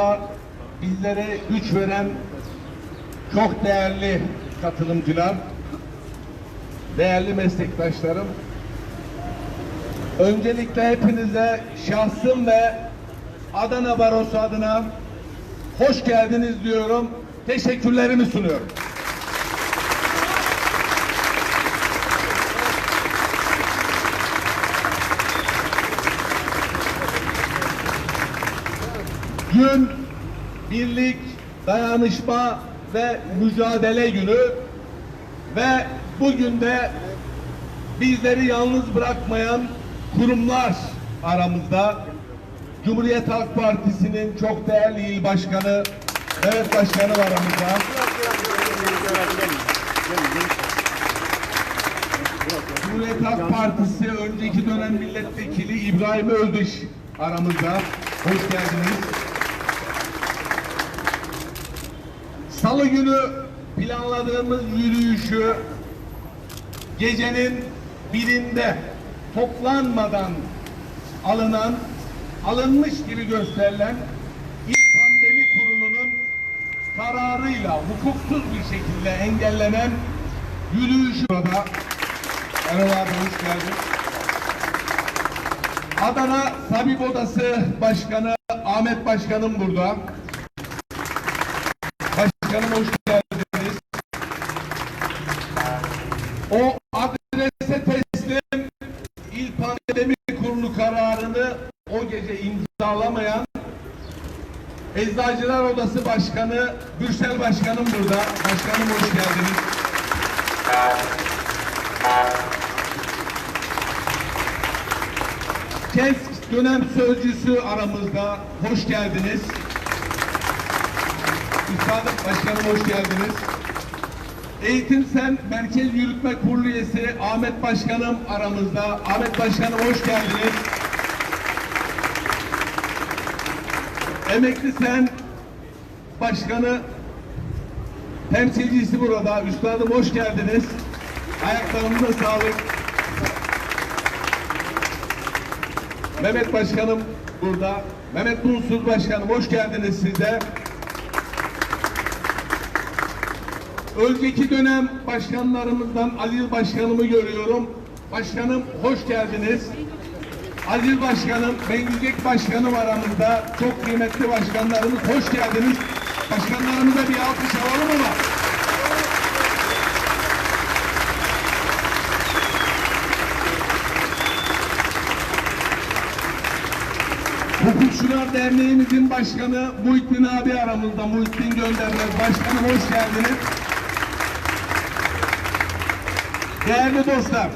yolda bizlere güç veren çok değerli katılımcılar, değerli meslektaşlarım. Öncelikle hepinize şahsım ve Adana Barosu adına hoş geldiniz diyorum. Teşekkürlerimi sunuyorum. Gün birlik, dayanışma ve mücadele günü ve bugün de bizleri yalnız bırakmayan kurumlar aramızda. Cumhuriyet Halk Partisi'nin çok değerli il başkanı, evet başkanı var aramızda. Cumhuriyet Halk Partisi önceki dönem milletvekili İbrahim Öldüş aramızda. Hoş geldiniz. Salı günü planladığımız yürüyüşü gecenin birinde toplanmadan alınan, alınmış gibi gösterilen İl Pandemi Kurulu'nun kararıyla hukuksuz bir şekilde engellenen yürüyüşü burada. Erol hoş geldin. Adana Tabip Odası Başkanı Ahmet Başkanım burada. Başkanım hoş geldiniz. O adrese teslim İl Pandemi Kurulu kararını o gece imzalamayan Eczacılar Odası Başkanı Gürsel Başkanım burada. Başkanım hoş geldiniz. KESK dönem sözcüsü aramızda. Hoş geldiniz. Üstadım Başkanım hoş geldiniz. Eğitim Sen Merkez Yürütme Kurulu üyesi Ahmet Başkanım aramızda. Ahmet Başkanım hoş geldiniz. Emekli Sen Başkanı temsilcisi burada. Üstadım hoş geldiniz. Ayaklarınıza sağlık. Mehmet Başkanım burada. Mehmet Bunsuz Başkanım hoş geldiniz siz de. Önceki dönem başkanlarımızdan Aziz Başkanımı görüyorum. Başkanım hoş geldiniz. Aziz Başkanım, Bengücek Başkanım aramızda. Çok kıymetli başkanlarımız hoş geldiniz. Başkanlarımıza bir alkış alalım mı? Hukukçular Derneğimizin başkanı Muhittin abi aramızda. Muhittin Göndermez. Başkanım hoş geldiniz. Değerli dostlar,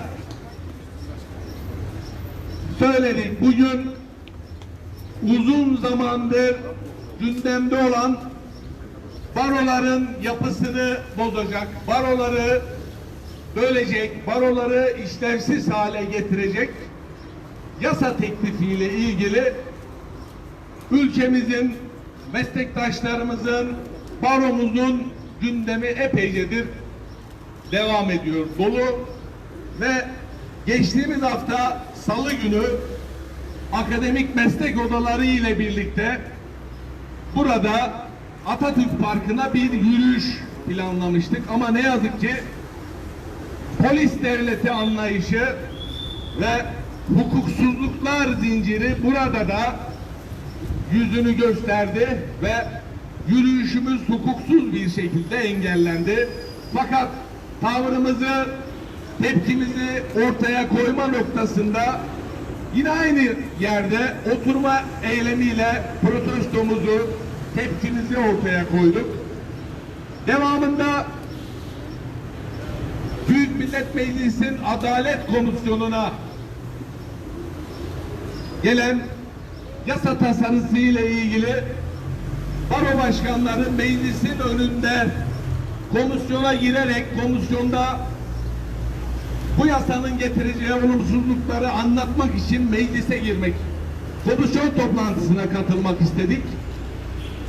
söyledik. Bugün uzun zamandır gündemde olan baroların yapısını bozacak, baroları bölecek, baroları işlevsiz hale getirecek yasa teklifiyle ilgili ülkemizin, meslektaşlarımızın, baromuzun gündemi epeycedir devam ediyor dolu ve geçtiğimiz hafta salı günü akademik meslek odaları ile birlikte burada Atatürk Parkı'na bir yürüyüş planlamıştık ama ne yazık ki polis devleti anlayışı ve hukuksuzluklar zinciri burada da yüzünü gösterdi ve yürüyüşümüz hukuksuz bir şekilde engellendi. Fakat tavrımızı, tepkimizi ortaya koyma noktasında yine aynı yerde oturma eylemiyle protestomuzu, tepkimizi ortaya koyduk. Devamında Büyük Millet Meclisi'nin Adalet Komisyonu'na gelen yasa tasarısı ile ilgili baro başkanları meclisin önünde komisyona girerek komisyonda bu yasanın getireceği olumsuzlukları anlatmak için meclise girmek, komisyon toplantısına katılmak istedik.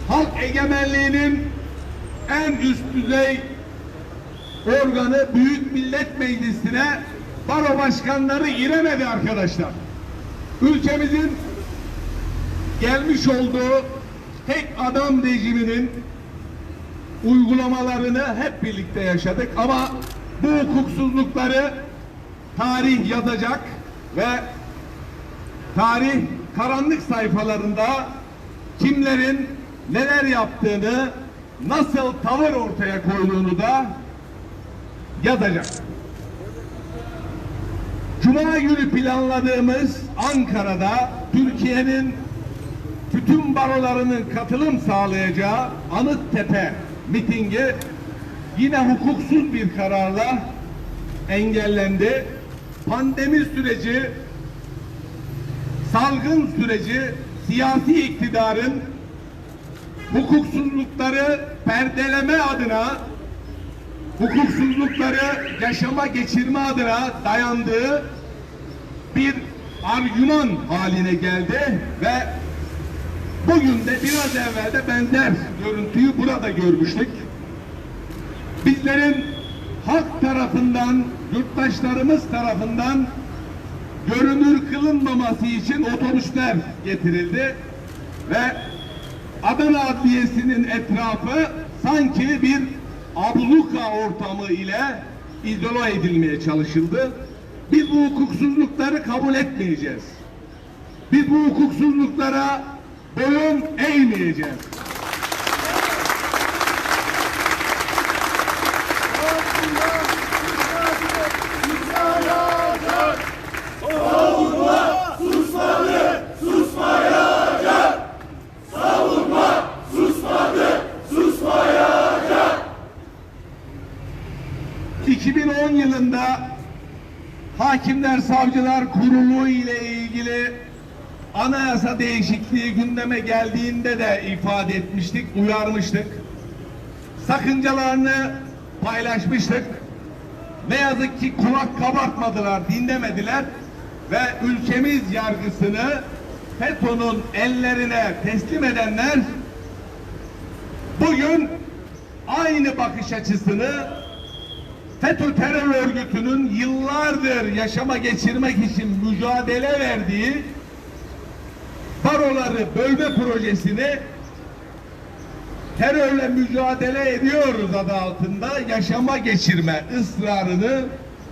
Halk egemenliğinin en üst düzey organı Büyük Millet Meclisi'ne baro başkanları giremedi arkadaşlar. Ülkemizin gelmiş olduğu tek adam rejiminin uygulamalarını hep birlikte yaşadık ama bu hukuksuzlukları tarih yazacak ve tarih karanlık sayfalarında kimlerin neler yaptığını, nasıl tavır ortaya koyduğunu da yazacak. Cuma günü planladığımız Ankara'da Türkiye'nin bütün barolarının katılım sağlayacağı Anıttepe mitingi yine hukuksuz bir kararla engellendi. Pandemi süreci, salgın süreci, siyasi iktidarın hukuksuzlukları perdeleme adına hukuksuzlukları yaşama geçirme adına dayandığı bir argüman haline geldi ve bugün de biraz evvel de benzer görüntüyü burada görmüştük. Bizlerin halk tarafından, yurttaşlarımız tarafından görünür kılınmaması için otobüsler getirildi ve Adana Adliyesi'nin etrafı sanki bir abluka ortamı ile izole edilmeye çalışıldı. Biz bu hukuksuzlukları kabul etmeyeceğiz. Biz bu hukuksuzluklara boyun eğmeyeceğiz. Savcılar Kurulu ile ilgili anayasa değişikliği gündeme geldiğinde de ifade etmiştik, uyarmıştık. Sakıncalarını paylaşmıştık. Ne yazık ki kulak kabartmadılar, dinlemediler ve ülkemiz yargısını FETÖ'nün ellerine teslim edenler bugün aynı bakış açısını FETÖ terör örgütünün yıllardır yaşama geçirmek için mücadele verdiği baroları bölme projesini terörle mücadele ediyoruz adı altında yaşama geçirme ısrarını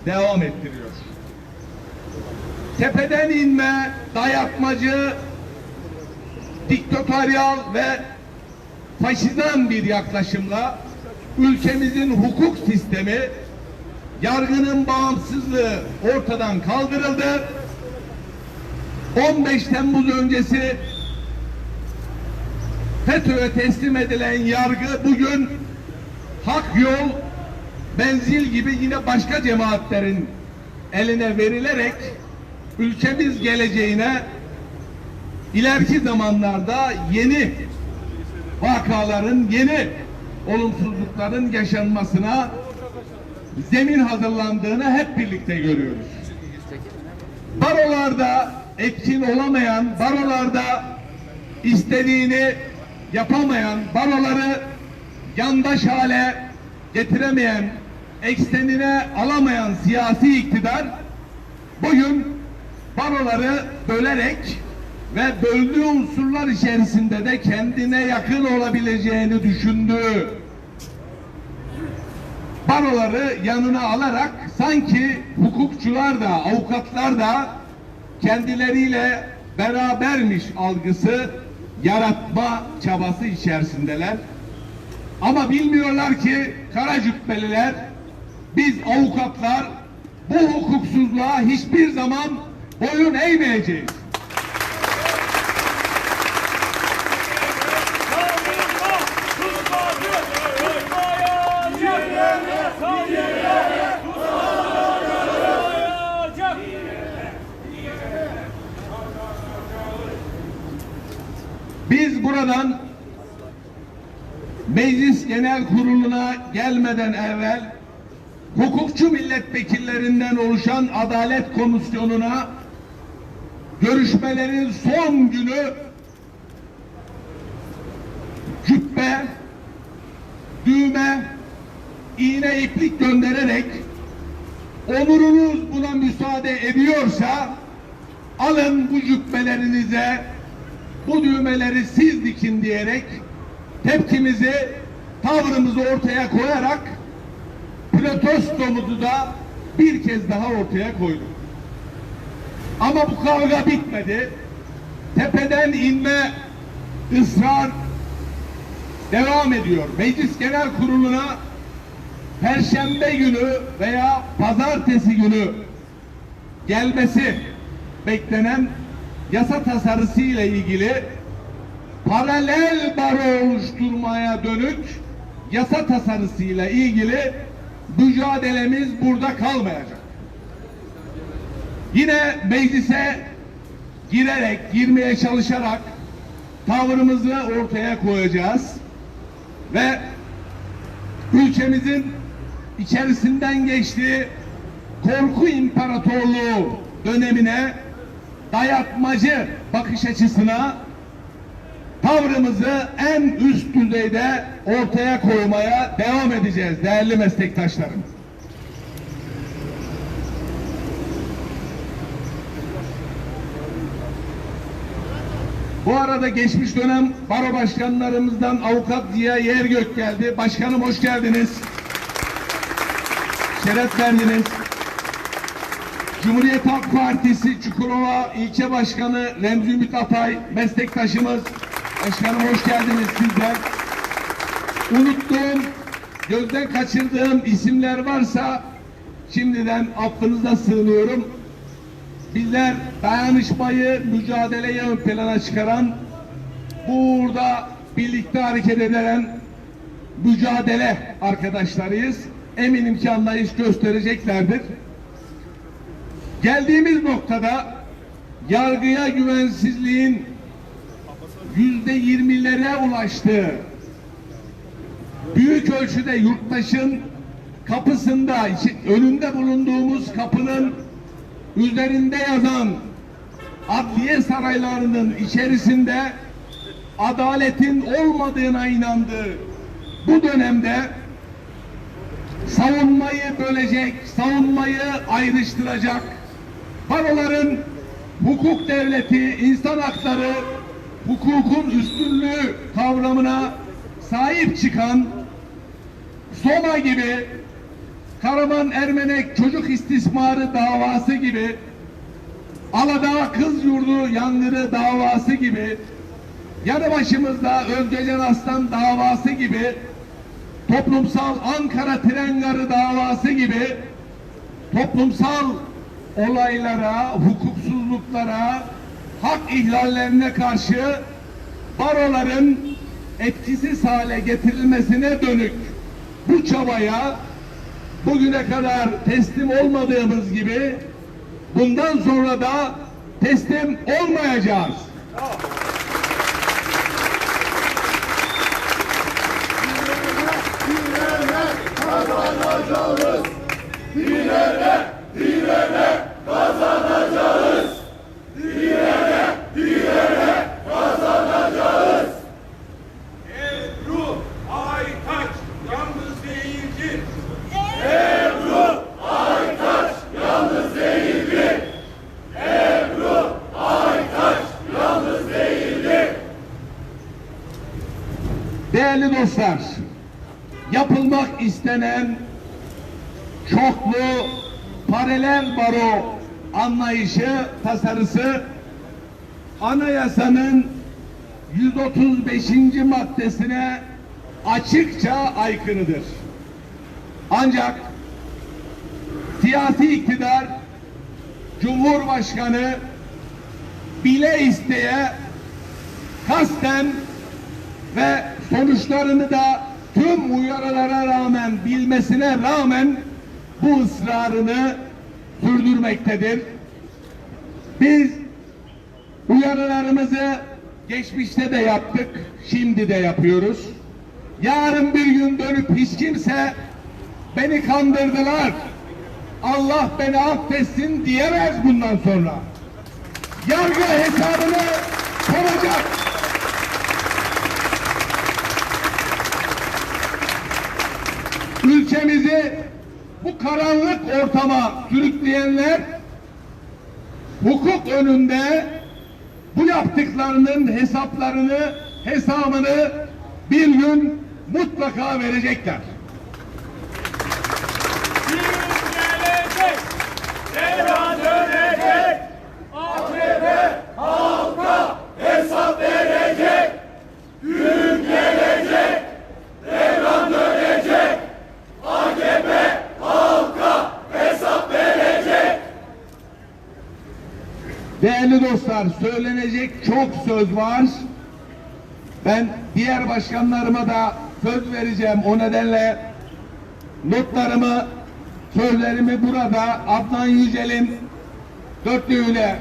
devam ettiriyor. Tepeden inme, dayatmacı, diktatöryal ve faşizan bir yaklaşımla ülkemizin hukuk sistemi yargının bağımsızlığı ortadan kaldırıldı. 15 Temmuz öncesi FETÖ'ye teslim edilen yargı bugün hak yol, benzil gibi yine başka cemaatlerin eline verilerek ülkemiz geleceğine ileriki zamanlarda yeni vakaların, yeni olumsuzlukların yaşanmasına zemin hazırlandığını hep birlikte görüyoruz. Barolarda etkin olamayan, barolarda istediğini yapamayan, baroları yandaş hale getiremeyen, eksenine alamayan siyasi iktidar bugün baroları bölerek ve böldüğü unsurlar içerisinde de kendine yakın olabileceğini düşündüğü baroları yanına alarak sanki hukukçular da avukatlar da kendileriyle berabermiş algısı yaratma çabası içerisindeler. Ama bilmiyorlar ki kara cübbeliler biz avukatlar bu hukuksuzluğa hiçbir zaman boyun eğmeyeceğiz. Buradan Meclis Genel Kurulu'na gelmeden evvel hukukçu milletvekillerinden oluşan Adalet Komisyonu'na görüşmelerin son günü cübbe, düğme, iğne iplik göndererek onurunuz buna müsaade ediyorsa alın bu cübbelerinize bu düğmeleri siz dikin diyerek tepkimizi, tavrımızı ortaya koyarak protestomuzu da bir kez daha ortaya koyduk. Ama bu kavga bitmedi. Tepeden inme ısrar devam ediyor. Meclis Genel Kurulu'na Perşembe günü veya Pazartesi günü gelmesi beklenen yasa tasarısı ile ilgili paralel baro oluşturmaya dönük yasa tasarısı ile ilgili mücadelemiz burada kalmayacak. Yine meclise girerek, girmeye çalışarak tavrımızı ortaya koyacağız ve ülkemizin içerisinden geçtiği korku imparatorluğu dönemine dayatmacı bakış açısına tavrımızı en üst düzeyde ortaya koymaya devam edeceğiz değerli meslektaşlarım. Bu arada geçmiş dönem baro başkanlarımızdan avukat Ziya Yergök geldi. Başkanım hoş geldiniz. Şeref verdiniz. Cumhuriyet Halk Partisi Çukurova İlçe Başkanı Remzi Ümit Atay meslektaşımız. Başkanım hoş geldiniz sizler. Unuttuğum, gözden kaçırdığım isimler varsa şimdiden affınıza sığınıyorum. Bizler dayanışmayı, mücadeleyi ön plana çıkaran, burada birlikte hareket eden mücadele arkadaşlarıyız. Eminim ki anlayış göstereceklerdir. Geldiğimiz noktada yargıya güvensizliğin yüzde yirmilere ulaştığı büyük ölçüde yurttaşın kapısında, önünde bulunduğumuz kapının üzerinde yazan adliye saraylarının içerisinde adaletin olmadığına inandığı bu dönemde savunmayı bölecek, savunmayı ayrıştıracak, baroların hukuk devleti, insan hakları, hukukun üstünlüğü kavramına sahip çıkan Soma gibi Karaman Ermenek çocuk istismarı davası gibi Aladağ Kız Yurdu yangını davası gibi yanı başımızda Özgecan Aslan davası gibi toplumsal Ankara Tren Garı davası gibi toplumsal olaylara, hukuksuzluklara, hak ihlallerine karşı baroların etkisiz hale getirilmesine dönük bu çabaya bugüne kadar teslim olmadığımız gibi bundan sonra da teslim olmayacağız. Ebru Aytaç yalnız değildir. Değerli dostlar, yapılmak istenen çoklu paralel baro anlayışı, tasarısı anayasanın 135. maddesine açıkça aykırıdır. Ancak siyasi iktidar Cumhurbaşkanı bile isteye kasten ve sonuçlarını da tüm uyarılara rağmen bilmesine rağmen bu ısrarını sürdürmektedir. Biz uyarılarımızı geçmişte de yaptık, şimdi de yapıyoruz. Yarın bir gün dönüp hiç kimse beni kandırdılar, Allah beni affetsin diyemez bundan sonra. Yargı hesabını soracak. ülkemizi bu karanlık ortama sürükleyenler hukuk önünde bu yaptıklarının hesaplarını, hesabını bir gün mutlaka verecekler. Değerli dostlar, söylenecek çok söz var. Ben diğer başkanlarıma da söz vereceğim. O nedenle notlarımı, sözlerimi burada Adnan Yücel'in dörtlüğüyle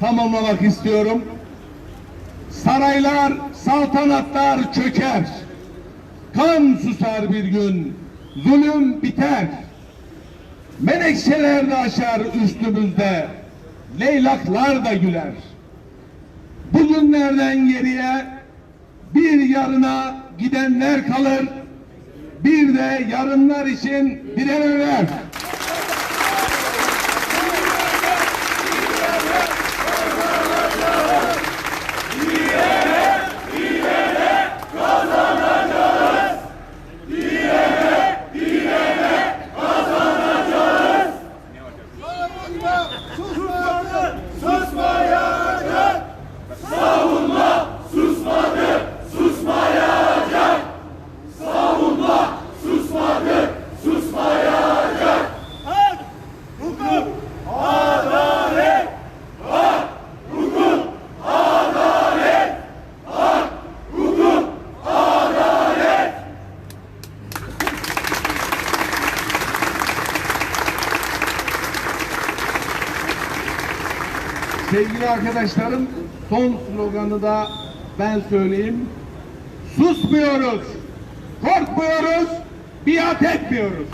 tamamlamak istiyorum. Saraylar, saltanatlar çöker. Kan susar bir gün, zulüm biter. Menekşeler de aşar üstümüzde, leylaklar da güler. Bugünlerden geriye bir yarına gidenler kalır, bir de yarınlar için direnenler. Susmayacak. Savunma susmadı, susmayacak. Savunma susmadı, susmayacak. Hak, hukuk, adalet. Hak, hukuk, adalet. Hak, hukuk, adalet. Sevgili arkadaşlarım, son sloganı da ben söyleyeyim. Susmuyoruz, korkmuyoruz, biat etmiyoruz.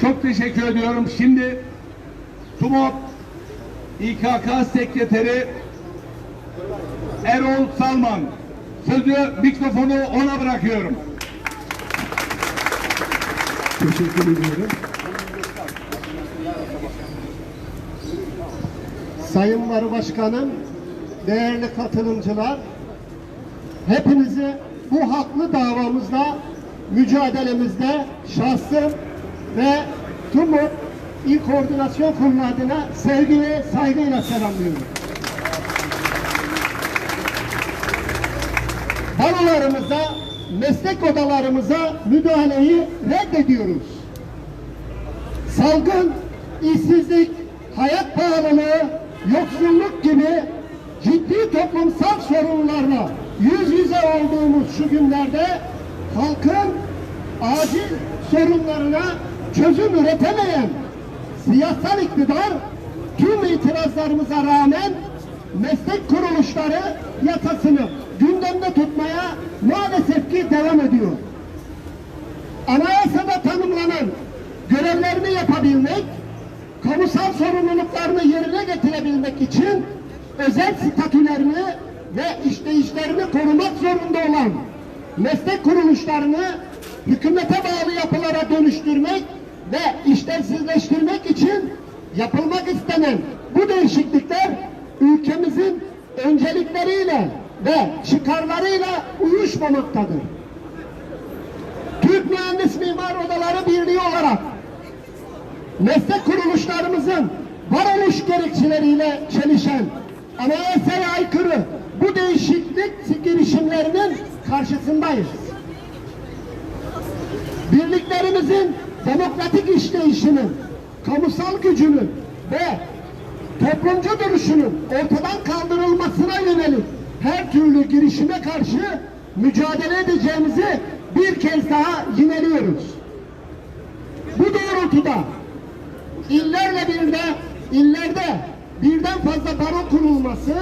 Çok teşekkür ediyorum. Şimdi TUMOP İKK Sekreteri Erol Salman sözü mikrofonu ona bırakıyorum. Teşekkür ediyorum. Sayın Başkanım, değerli katılımcılar, hepinizi bu haklı davamızda, mücadelemizde şahsım ve TUMOP İl Koordinasyon Kurulu adına sevgi ve saygıyla selamlıyorum. Balolarımıza, meslek odalarımıza müdahaleyi reddediyoruz. Salgın, işsizlik, hayat pahalılığı, yoksulluk gibi ciddi toplumsal sorunlarla yüz yüze olduğumuz şu günlerde halkın acil sorunlarına çözüm üretemeyen siyasal iktidar tüm itirazlarımıza rağmen meslek kuruluşları yasasını gündemde tutmaya maalesef ki devam ediyor. Anayasada tanımlanan görevlerini yapabilmek, kamusal sorumluluklarını yerine getirebilmek için özel statülerini ve işleyişlerini korumak zorunda olan meslek kuruluşlarını hükümete bağlı yapılara dönüştürmek ve işlevsizleştirmek için yapılmak istenen bu değişiklikler ülkemizin öncelikleriyle ve çıkarlarıyla uyuşmamaktadır. Türk Mühendis Mimar Odaları Birliği olarak meslek kuruluşlarımızın varoluş gerekçeleriyle çelişen, anayasaya aykırı bu değişiklik girişimlerinin karşısındayız. Birliklerimizin demokratik işleyişinin, kamusal gücünün ve toplumcu duruşunun ortadan kaldırılmasına yönelik her türlü girişime karşı mücadele edeceğimizi bir kez daha yineliyoruz. Bu doğrultuda illerle birde, illerde birden fazla baro kurulması,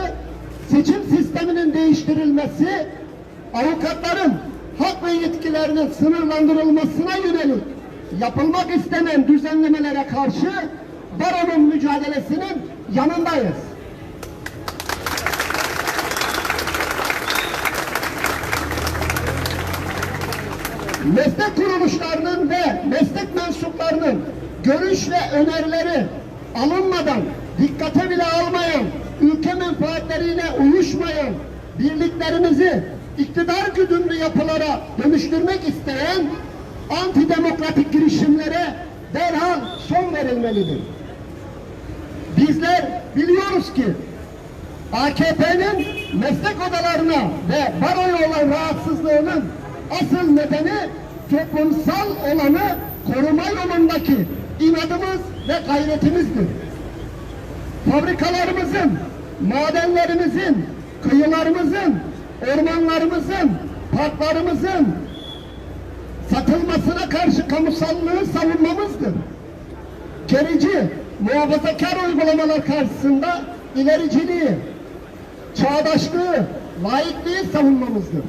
seçim sisteminin değiştirilmesi, avukatların hak ve yetkilerinin sınırlandırılmasına yönelik yapılmak istenen düzenlemelere karşı baronun mücadelesinin yanındayız. meslek kuruluşlarının ve meslek mensuplarının görüş ve önerileri alınmadan, dikkate bile almayan, ülke menfaatleriyle uyuşmayan birliklerimizi iktidar güdümlü yapılara dönüştürmek isteyen antidemokratik girişimlere derhal son verilmelidir. Bizler biliyoruz ki AKP'nin meslek odalarına ve baroya olan rahatsızlığının asıl nedeni toplumsal olanı koruma yolundaki inadımız ve gayretimizdir. Fabrikalarımızın, madenlerimizin, kıyılarımızın, ormanlarımızın, parklarımızın satılmasına karşı kamusallığı savunmamızdır gerici, muhafazakar uygulamalar karşısında ilericiliği, çağdaşlığı, laikliği savunmamızdır.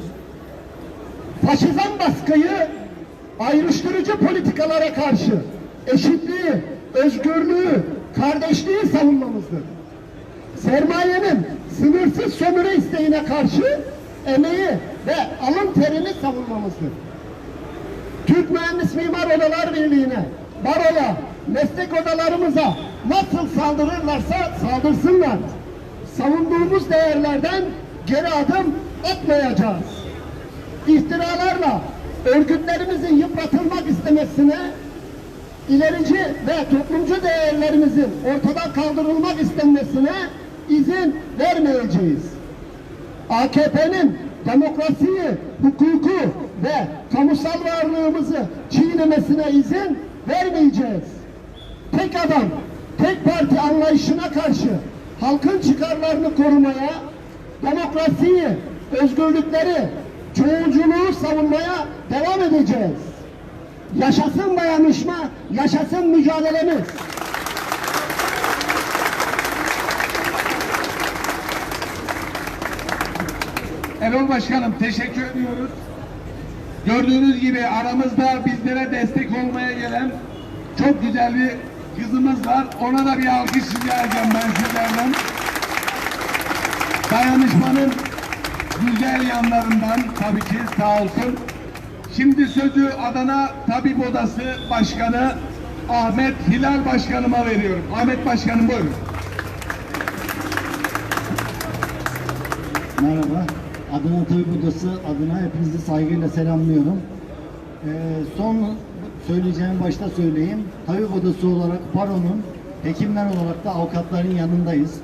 Faşizan baskıyı, ayrıştırıcı politikalara karşı eşitliği, özgürlüğü, kardeşliği savunmamızdır. Sermayenin sınırsız sömürü isteğine karşı emeği ve alın terini savunmamızdır. Türk Mühendis Mimar Odalar Birliği'ne, baroya, meslek odalarımıza nasıl saldırırlarsa saldırsınlar. Savunduğumuz değerlerden geri adım atmayacağız. İftiralarla örgütlerimizin yıpratılmak istemesine, ilerici ve toplumcu değerlerimizin ortadan kaldırılmak istenmesine izin vermeyeceğiz. AKP'nin demokrasiyi, hukuku ve kamusal varlığımızı çiğnemesine izin vermeyeceğiz. Tek adam, tek parti anlayışına karşı halkın çıkarlarını korumaya, demokrasiyi, özgürlükleri, çoğulculuğu savunmaya devam edeceğiz. Yaşasın dayanışma, yaşasın mücadelemiz. Erol Başkanım teşekkür ediyoruz. Gördüğünüz gibi aramızda bizlere destek olmaya gelen çok güzel bir kızımız var. Ona da bir alkış rica edeceğim ben sizlerden. Dayanışmanın güzel yanlarından tabii ki sağ olsun. Şimdi sözü Adana Tabip Odası Başkanı Ahmet Hilal Başkanıma veriyorum. Ahmet Başkanım buyurun. Merhaba. Adana Tabip Odası adına hepinizi saygıyla selamlıyorum. Ee, son söyleyeceğim başta söyleyeyim. Tabip Odası olarak Baro'nun, hekimler olarak da avukatların yanındayız.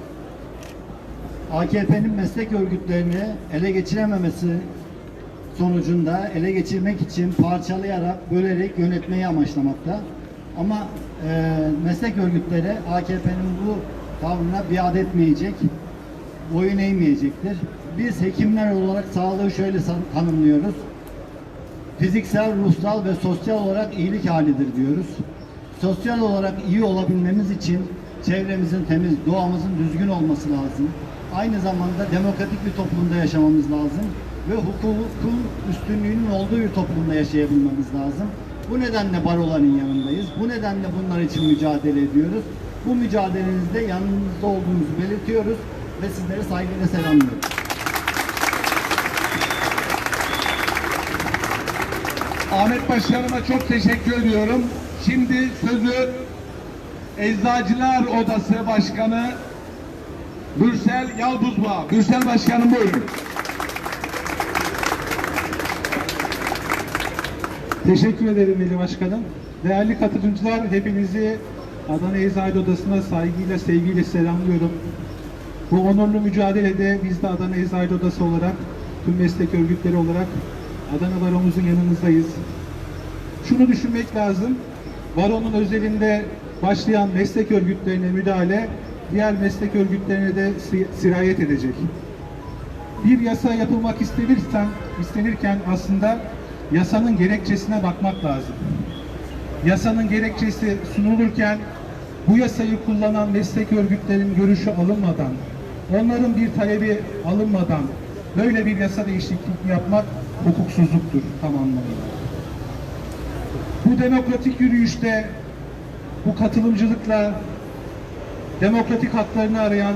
AKP'nin meslek örgütlerini ele geçirememesi sonucunda ele geçirmek için parçalayarak, bölerek yönetmeyi amaçlamakta. Ama e, meslek örgütleri AKP'nin bu tavrına biat etmeyecek, boyun eğmeyecektir. Biz hekimler olarak sağlığı şöyle tanımlıyoruz. Fiziksel, ruhsal ve sosyal olarak iyilik halidir diyoruz. Sosyal olarak iyi olabilmemiz için çevremizin temiz, doğamızın düzgün olması lazım. Aynı zamanda demokratik bir toplumda yaşamamız lazım ve hukukun üstünlüğünün olduğu bir toplumda yaşayabilmemiz lazım. Bu nedenle baroların yanındayız. Bu nedenle bunlar için mücadele ediyoruz. Bu mücadelenizde yanınızda olduğumuzu belirtiyoruz ve sizleri saygıyla selamlıyoruz. Ahmet Başkanıma çok teşekkür ediyorum. Şimdi sözü Eczacılar Odası Başkanı Gürsel Yalbuzba. Gürsel Başkanım buyurun. Teşekkür ederim Veli Başkanım. Değerli katılımcılar, hepinizi Adana Eczacı Odası'na saygıyla, sevgiyle selamlıyorum. Bu onurlu mücadelede biz de Adana Eczacı Odası olarak, tüm meslek örgütleri olarak Adana Baromuzun yanınızdayız. Şunu düşünmek lazım, Baronun özelinde başlayan meslek örgütlerine müdahale, diğer meslek örgütlerine de si- sirayet edecek bir yasa yapılmak istenirsen, istenirken aslında yasanın gerekçesine bakmak lazım. Yasanın gerekçesi sunulurken bu yasayı kullanan meslek örgütlerinin görüşü alınmadan, onların bir talebi alınmadan böyle bir yasa değişikliği yapmak hukuksuzluktur tam anlamıyla. Bu demokratik yürüyüşte bu katılımcılıkla demokratik haklarını arayan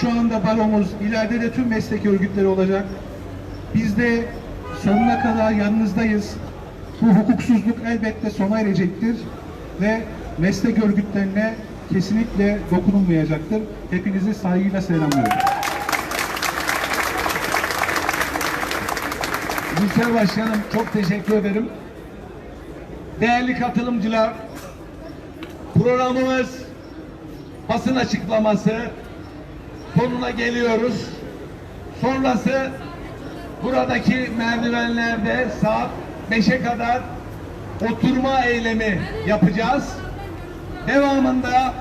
şu anda baromuz, ileride de tüm meslek örgütleri olacak. Biz de sonuna kadar yanınızdayız. Bu hukuksuzluk elbette sona erecektir ve meslek örgütlerine kesinlikle dokunulmayacaktır. Hepinizi saygıyla selamlıyorum. Gülser Başkanım çok teşekkür ederim. Değerli katılımcılar, programımız basın açıklaması sonuna geliyoruz. Sonrası buradaki merdivenlerde saat 5'e kadar oturma eylemi yapacağız. Devamında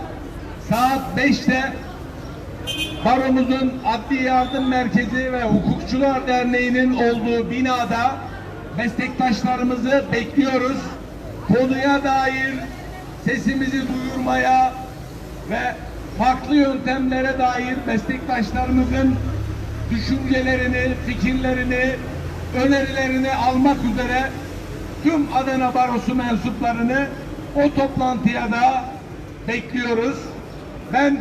saat 5'te Baromuzun Adli Yardım Merkezi ve Hukukçular Derneği'nin olduğu binada meslektaşlarımızı bekliyoruz. Konuya dair sesimizi duyurmaya ve farklı yöntemlere dair meslektaşlarımızın düşüncelerini, fikirlerini, önerilerini almak üzere tüm Adana Barosu mensuplarını o toplantıya da bekliyoruz. Ben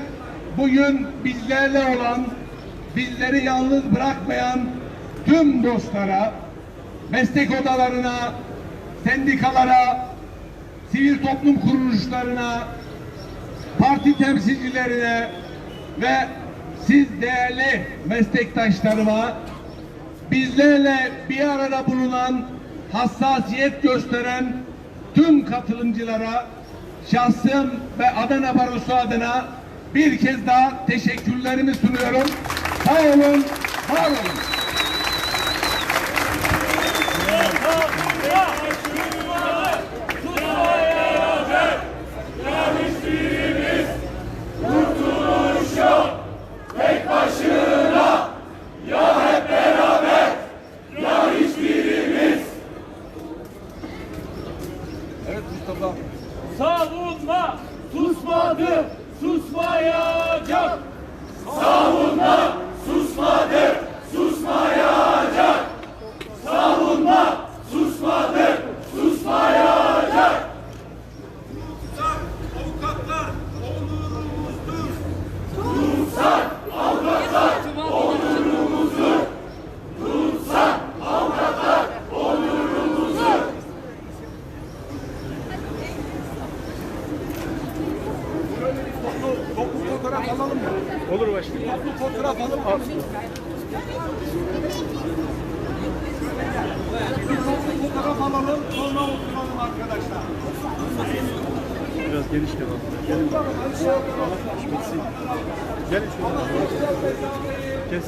bugün bizlerle olan, bizleri yalnız bırakmayan tüm dostlara, meslek odalarına, sendikalara, sivil toplum kuruluşlarına, parti temsilcilerine ve siz değerli meslektaşlarıma bizlerle bir arada bulunan hassasiyet gösteren tüm katılımcılara şahsım ve Adana Barosu adına bir kez daha teşekkürlerimi sunuyorum. Sağ olun, var olun. Evet Mustafa. Savunma susmadı, susmayacak. Savunma susmadı, susmayacak. Savunma susmadı, susmayacak. Avukatlar onurumuzdur. Tutsak avukatlar onurumuzdur. Tutsak avukatlar onurumuzdur. Toplu fotoğraf alalım mı? Olur başkanım. Toplu fotoğraf mı? Toplu fotoğraf alalım, sonra oturalım arkadaşlar. Biraz geniş devam. Gelin. Gelin şöyle. Kes.